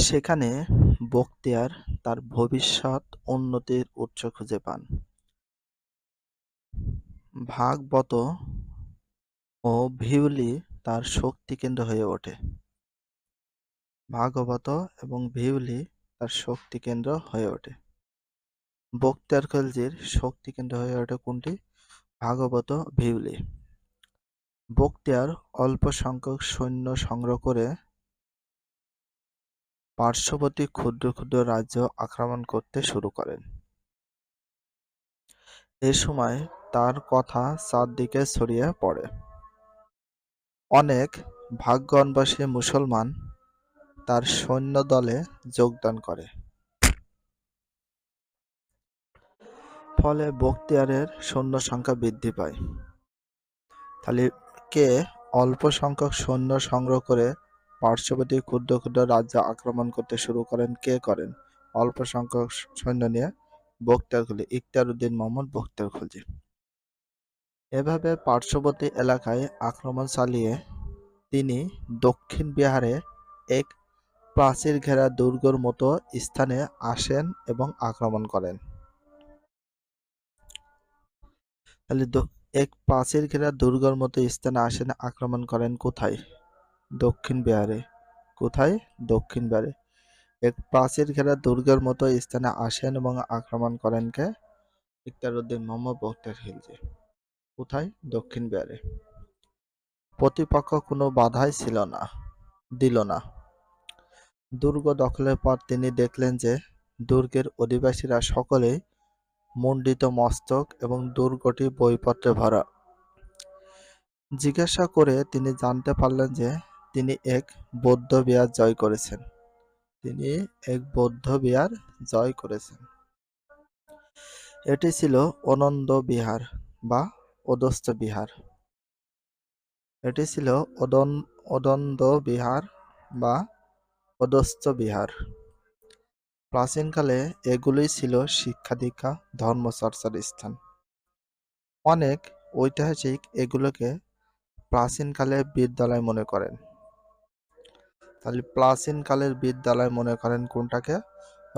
সেখানে বখতিয়ার তার ভবিষ্যৎ উন্নতির উৎস খুঁজে পান। ভাগবত ও ভিউলি তার শক্তি কেন্দ্র হয়ে ওঠে। ভাগবত এবং ভিউলি তার শক্তি কেন্দ্র হয়ে ওঠে। বখতিয়ার খলজির শক্তি কেন্দ্র হয়ে ওঠে কোনটি? ভাগবত, ভিউলি। বক্তিয়ার অল্প সংখ্যক সৈন্য সংগ্রহ করে পার্শ্ববর্তী ক্ষুদ্র ক্ষুদ্র রাজ্য আক্রমণ করতে শুরু করেন। এ সময় তার কথা চারদিকে ছড়িয়ে পড়ে। অনেক ভাগ্যবানবাসী মুসলমান তার সৈন্য দলে যোগদান করে। ফলে বখতিয়ারের সৈন্য সংখ্যা বৃদ্ধি পায়। তাহলে কে অল্প সংখ্যক সৈন্য সংগ্রহ করে পার্শ্ববর্তী ক্ষুদ্র ক্ষুদ্র রাজ্য আক্রমণ করতে শুরু করেন। কে করেন? অল্প সংখ্যক সৈন্য নিয়ে বখতিয়ার খলজি ইখতিয়ার উদ্দিন মোহাম্মদ বখতিয়ার খুলজি এভাবে পার্শ্ববর্তী এলাকায় আক্রমণ চালিয়ে তিনি দক্ষিণ বিহারে এক প্রাচীর ঘেরা দুর্গর মতো স্থানে আসেন এবং আক্রমণ করেন। এক প্রাচীর ঘেরা দুর্গর মতো স্থানে আসেন, আক্রমণ করেন কোথায়? দক্ষিণ বিহারে। কোথায়? দক্ষিণ বিহারে। এক প্রাচীর ঘেরা দুর্গের মতো স্থানে আসেন এবং আক্রমণ করেন কে? ইকতারউদ্দিন মোহাম্মদ বখতিয়ার খিলজি কোথায়? দক্ষিণ বিহারে। প্রতিপক্ষ কোনো বাধাই ছিল না, দিল না। দুর্গ দখলের পর তিনি দেখলেন যে দুর্গের অধিবাসীরা সকলেই মণ্ডিত মস্তক এবং দুর্গটি বইপত্রে ভরা। জিজ্ঞাসা করে তিনি জানতে পারলেন যে তিনি এক বৌদ্ধ বিহার জয় করেছেন। তিনি এক বৌদ্ধ বিহার জয় করেছেন। এটি ছিল অনন্দ বিহার বা অদস্ত বিহার। এটি ছিল অদন অদন্দ বিহার বা অদস্ত বিহার। প্রাচীনকালে এগুলোই ছিল শিক্ষা দীক্ষা ধর্মচর্চার স্থান। অনেক ঐতিহাসিক এগুলোকে প্রাচীনকালে বিদ্যালয় মনে করেন। তাহলে প্রাচীনকালের বিদ্যালয় মনে করেন কোনটাকে?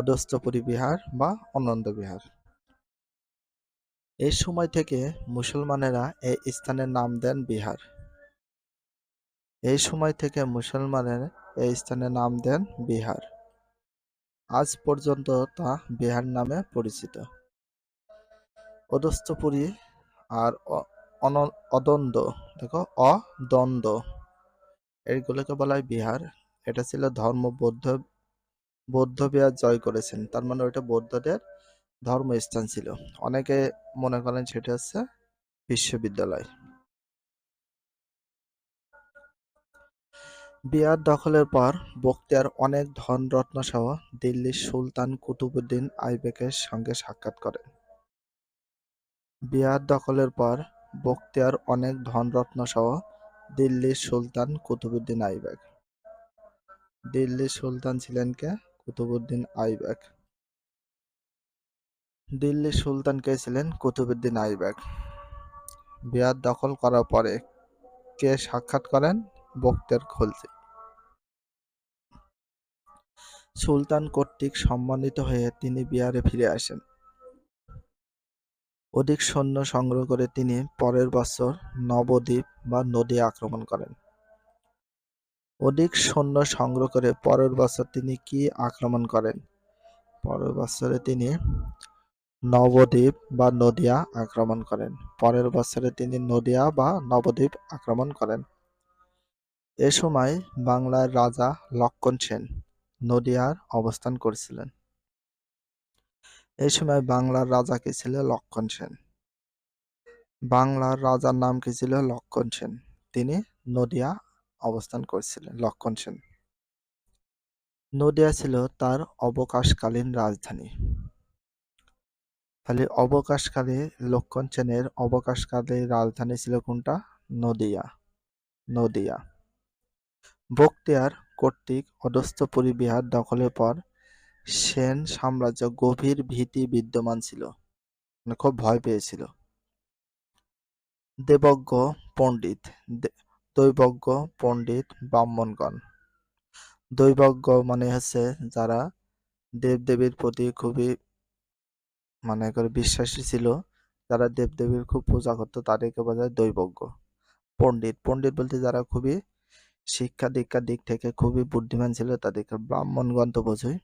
অদস্তপুরী বিহার বা অনন্ত বিহার। এই সময় থেকে মুসলমানেরা এই স্থানের নাম দেন বিহার। এই সময় থেকে মুসলমানের এই স্থানের নাম দেন বিহার। আজ পর্যন্ত তা বিহার নামে পরিচিত। অদস্তপুরী আর অদন্দ, দেখো অদ্বন্দ্ব এইগুলোকে বলা হয় বিহার। এটা ছিল ধর্ম বৌদ্ধ বৌদ্ধ বিহার জয় করেছেন। তার মানে ওইটা বৌদ্ধদের ধর্মস্থান ছিল। অনেকে মনে করেন সেটা হচ্ছে বিশ্ববিদ্যালয়। বিহার দখলের পর বক্তিয়ার অনেক ধনরত্ন সহ দিল্লির সুলতান কুতুবুদ্দিন আইবেকের সঙ্গে সাক্ষাৎ করেন। বিহার দখলের পর বক্তিয়ার অনেক ধনরত্ন সহ দিল্লির সুলতান কুতুবুদ্দিন আইবেক। দিল্লির সুলতান ছিলেন কে? কুতুবুদ্দিন আইবেক। দিল্লির সুলতান কে ছিলেন? কুতুবুদ্দিন আইবেক। বিহার দখল করার পরে কে সাক্ষাৎ করেন? বখতিয়ার খলজি সুলতান কর্তৃক সম্মানিত হয়ে তিনি বিহারে ফিরে আসেন। অধিক সৈন্য সংগ্রহ করে তিনি পরের বছর নবদ্বীপ বা নদী আক্রমণ করেন। অধিক সৈন্য সংগ্রহ করে পরের বছর তিনি কি আক্রমণ করেন? পরের বছরে তিনি নবদ্বীপ বা নদিয়া আক্রমণ করেন। পরের বছরে তিনি নদিয়া বা নবদ্বীপ আক্রমণ করেন। এ সময় বাংলার রাজা লক্ষণ সেন নদিয়ার অবস্থান করছিলেন। এই সময় বাংলার রাজা কে ছিল লক্ষণ সেন? বাংলার রাজার নাম কি ছিল লক্ষণ সেন? তিনি নদিয়া অবস্থান করছিলেন, লক্ষণ সেন। নদিয়া ছিল তার অবকাশকালীন রাজধানী। তাহলে অবকাশকালে লক্ষণ সেনের অবকাশকালে রাজধানী ছিল কোনটা? নদিয়া নদিয়া। বখতিয়ার কর্তৃক অদস্তপুরী বিহার দখলের পর সেন সাম্রাজ্য গভীর ভীতি বিদ্যমান ছিল মানে খুব ভয় পেয়েছিল। দেবজ্ঞ পণ্ডিত দৈবজ্ঞ পণ্ডিত ব্রাহ্মণগণ। দৈবজ্ঞ মানে হচ্ছে যারা দেবদেবীর প্রতি খুবই মানে করে বিশ্বাসী ছিল, যারা দেবদেবীর খুব পূজা করতো তাদেরকে বলা যায় দৈবজ্ঞ। পণ্ডিত পণ্ডিত বলতে যারা খুবই শিক্ষা দীক্ষার দিক থেকে খুবই বুদ্ধিমান ছিল তাদেরকে ব্রাহ্মণগণ তো বোঝই।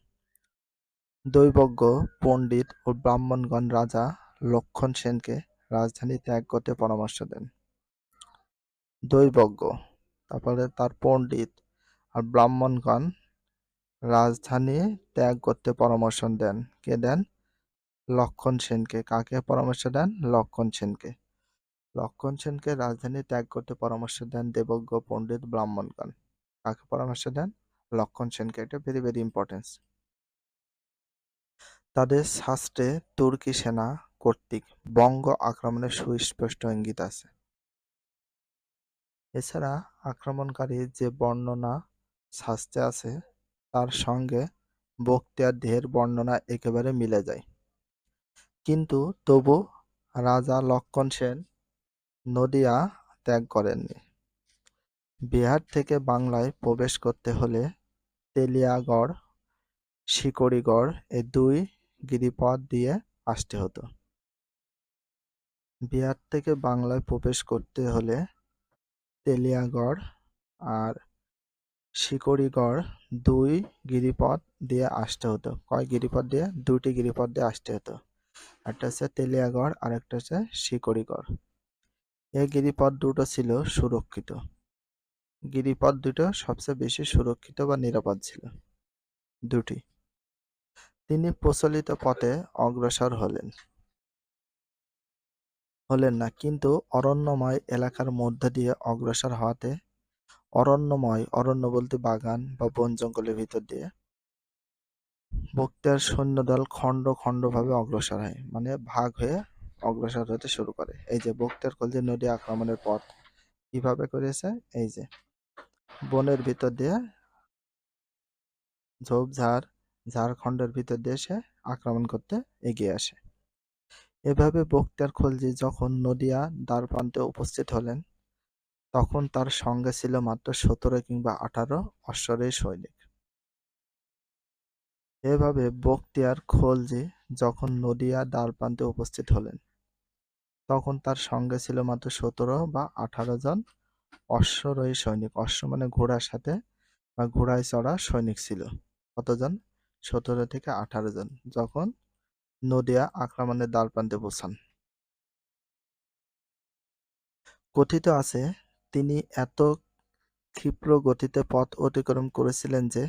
দৈবজ্ঞ, পণ্ডিত ও ব্রাহ্মণগণ রাজা লক্ষণ সেনকে রাজধানী ত্যাগ করতে পরামর্শ দেন। দৈবজ্ঞ, তারপরে তার পণ্ডিত আর ব্রাহ্মণগণ রাজধানী ত্যাগ করতে পরামর্শ দেন। কে দেন? লক্ষণ সেনকে। কাকে পরামর্শ দেন? লক্ষণ সেনকে। লক্ষণ সেনকে রাজধানী ত্যাগ করতে পরামর্শ দেন দেবজ্ঞ, পণ্ডিত ব্রাহ্মণগণ কাকে পরামর্শ দেন? লক্ষণ সেনকে। এটা ভেরি ভেরি ইম্পর্টেন্স তাদের শাস্ত্রে তুর্কি সেনা কর্তৃক বঙ্গ আক্রমণের সুস্পষ্ট ইঙ্গিত আছে। এছাড়া আক্রমণকারীর যে বর্ণনা শাস্তে আছে, তার সঙ্গে বক্তিয়ার দেহের বর্ণনা একেবারে মিলে যায়। কিন্তু তবু রাজা লক্ষণ সেন নদিয়া ত্যাগ করেননি। বিহার থেকে বাংলায় প্রবেশ করতে হলে তেলিয়াগড়, শিকড়িগড় এ দুই গিরিপথ দিয়ে আসতে হতো। বিহার থেকে বাংলায় প্রবেশ করতে হলে তেলিয়াগড় আর শিকড়িগড় দুই গিরিপথ দিয়ে আসতে হতো। কয় গিরিপথ দিয়ে? দুটি গিরিপথ দিয়ে আসতে হতো। একটা হচ্ছে তেলিয়াগড় আর একটা হচ্ছে শিকড়িগড়। এই গিরিপথ দুটো ছিল সুরক্ষিত। গিরিপথ দুটো সবচেয়ে বেশি সুরক্ষিত বা নিরাপদ ছিল। দুটি। তিনি প্রচলিত পথে অগ্রসর হলেন। হলেন না। কিন্তু অরণ্যময় এলাকার মধ্য দিয়ে অগ্রসর হওয়াতে অরণ্যময়, অরণ্য বলতে বাগান বা বন জঙ্গলের ভিতর দিয়ে বক্তিয়ার সৈন্যদল খণ্ড খণ্ড ভাবে অগ্রসর হয় মানে ভাগ হয়ে অগ্রসর হতে শুরু করে। এই যে বক্তিয়ার কলজি নদী আক্রমণের পথ কীভাবে করেছে? এই যে বনের ভিতর দিয়ে ঝোপঝাড়, ঝাড়খণ্ডের ভিতর দিয়ে সে আক্রমণ করতে এগিয়ে আসে। এভাবে বক্তিয়ার খলজি যখন নদিয়া দ্বারপ্রান্তে উপস্থিত হলেন, তখন তার সঙ্গে ছিল মাত্র সতেরো কিংবা আঠারো অশ্বরের সৈনিক। এভাবে বক্তিয়ার খলজি যখন নদিয়া দ্বারপ্রান্তে উপস্থিত হলেন, তখন তার সঙ্গে ছিল মাত্র সতেরো বা আঠারো জন অশ্বরোহী সৈনিক। অশ্ব মানে ঘোড়ার সাথে বা ঘোড়ায় চড়া সৈনিক ছিল। কতজন? সতেরো থেকে আঠারো জন। যখন নদিয়া আক্রমণের দ্বারপ্রান্তে পৌঁছান কথিত আছে, তিনি এত ক্ষিপ্র গতিতে পথ অতিক্রম করেছিলেন যে,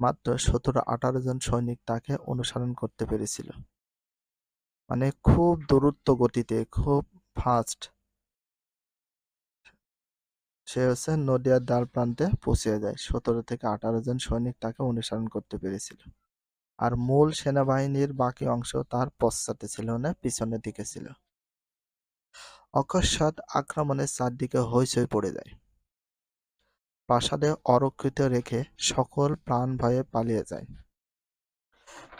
মাত্র সতেরো আঠারো জন সৈনিক তাকে অনুসরণ করতে পেরেছিল। মানে খুব দূরত্ব গতিতে, খুব ফাস্ট সে হচ্ছে নদিয়ার দ্বার প্রান্তে পৌঁছে যায়। সতেরো থেকে আঠারো জন সৈনিক তাকে অনুসরণ করতে পেরেছিল। আর মূল সেনাবাহিনীর বাকি অংশ তার পশ্চাতে ছিল না, পিছনের দিকে ছিল। অকস্মাৎ আক্রমণের চারদিকে হইচই পড়ে যায়। প্রাসাদে অরক্ষিত রেখে সকল প্রাণ ভয়ে পালিয়ে যায়।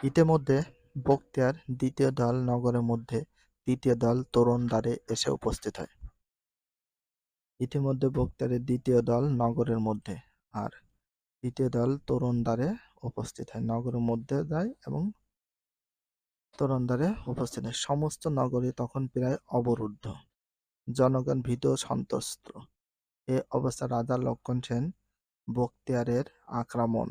ইতিমধ্যে বক্তিয়ার দ্বিতীয় দল নগরের মধ্যে দ্বিতীয় দল তরুণ দ্বারে এসে উপস্থিত হয়। ইতিমধ্যে বক্তিয়ারের দ্বিতীয় দল নগরের মধ্যে আর তৃতীয় দল তরুণ দ্বারে উপস্থিত হয়। নগরের মধ্যে যায় এবং তরুণ উপস্থিত হয়। সমস্ত নগরী তখন প্রায় অবরুদ্ধ। জনগণ ভীত ও সন্ত্রস্ত এ অবস্থা রাজা লক্ষণ সেন বক্তিয়ারের আক্রমণ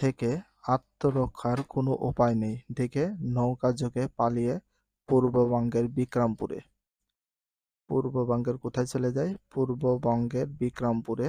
থেকে আত্মরক্ষার কোনো উপায় নেই। দেখে নৌকা যোগে পালিয়ে পূর্ববঙ্গের বিক্রমপুরে। পূর্ববঙ্গের কোথায় চলে যায়? পূর্ববঙ্গের বিক্রমপুরে